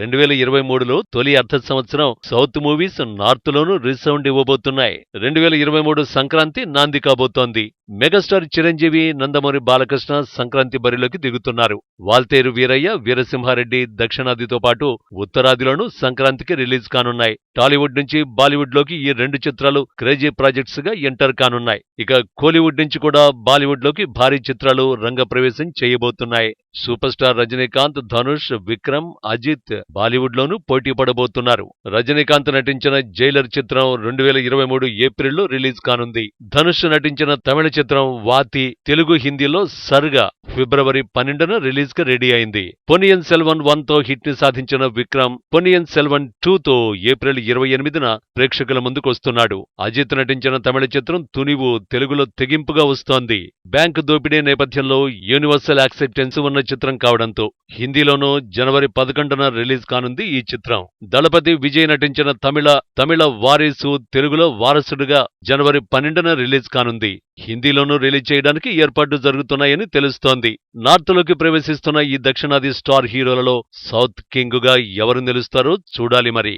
రెండు వేల ఇరవై మూడులో తొలి అర్ధ సంవత్సరం సౌత్ మూవీస్ నార్త్ లోనూ రీసౌండ్ ఇవ్వబోతున్నాయి. రెండు వేల ఇరవై మూడు సంక్రాంతి నాంది కాబోతోంది. మెగాస్టార్ చిరంజీవి నందమూరి బాలకృష్ణ సంక్రాంతి బరిలోకి దిగుతున్నారు. వాల్తేరు వీరయ్య వీరసింహారెడ్డి దక్షిణాదితో పాటు ఉత్తరాదిలోనూ సంక్రాంతికి రిలీజ్ కానున్నాయి. టాలీవుడ్ నుంచి బాలీవుడ్లోకి ఈ రెండు చిత్రాలు క్రేజీ ప్రాజెక్ట్స్గా ఎంటర్ కానున్నాయి. ఇక కోలీవుడ్ నుంచి కూడా బాలీవుడ్లోకి భారీ చిత్రాలు రంగప్రవేశం చేయబోతున్నాయి. సూపర్ స్టార్ రజనీకాంత్ ధనుష్ విక్రమ్ అజిత్ బాలీవుడ్ లోనూ పోటీ పడబోతున్నారు. రజనీకాంత్ నటించిన జైలర్ చిత్రం రెండు వేల ఇరవై మూడు ఏప్రిల్లో రిలీజ్ కానుంది. ధనుష్ నటించిన తమిళ చిత్రం వాతి తెలుగు హిందీలో సర్గా ఫిబ్రవరి పన్నెండున రిలీజ్కి రెడీ అయింది. పొనియన్ సెల్వన్ వన్తో హిట్ని సాధించిన విక్రమ్ పొనియన్ సెల్వన్ టూ తో ఏప్రిల్ ఇరవై ఎనిమిదిన ప్రేక్షకుల ముందుకు వస్తున్నాడు. అజిత్ నటించిన తమిళ చిత్రం తునివు తెలుగులో తెగింపుగా వస్తోంది. బ్యాంకు దోపిడీ నేపథ్యంలో యూనివర్సల్ యాక్సెప్టెన్స్ ఉన్న చిత్రం కావడంతో హిందీలోనూ జనవరి పదకొండున రిలీజ్ కానుంది ఈ చిత్రం. దళపతి విజయ్ నటించిన తమిళ తమిళ వారీసు తెలుగులో వారసుడుగా జనవరి పన్నెండున రిలీజ్ కానుంది. హిందీలోనూ రిలీజ్ చేయడానికి ఏర్పాట్లు జరుగుతున్నాయని తెలుస్తోంది. నార్త్లోకి ప్రవేశిస్తున్న ఈ దక్షిణాది స్టార్ హీరోలలో సౌత్ కింగుగా ఎవరు నిలుస్తారో చూడాలి మరి.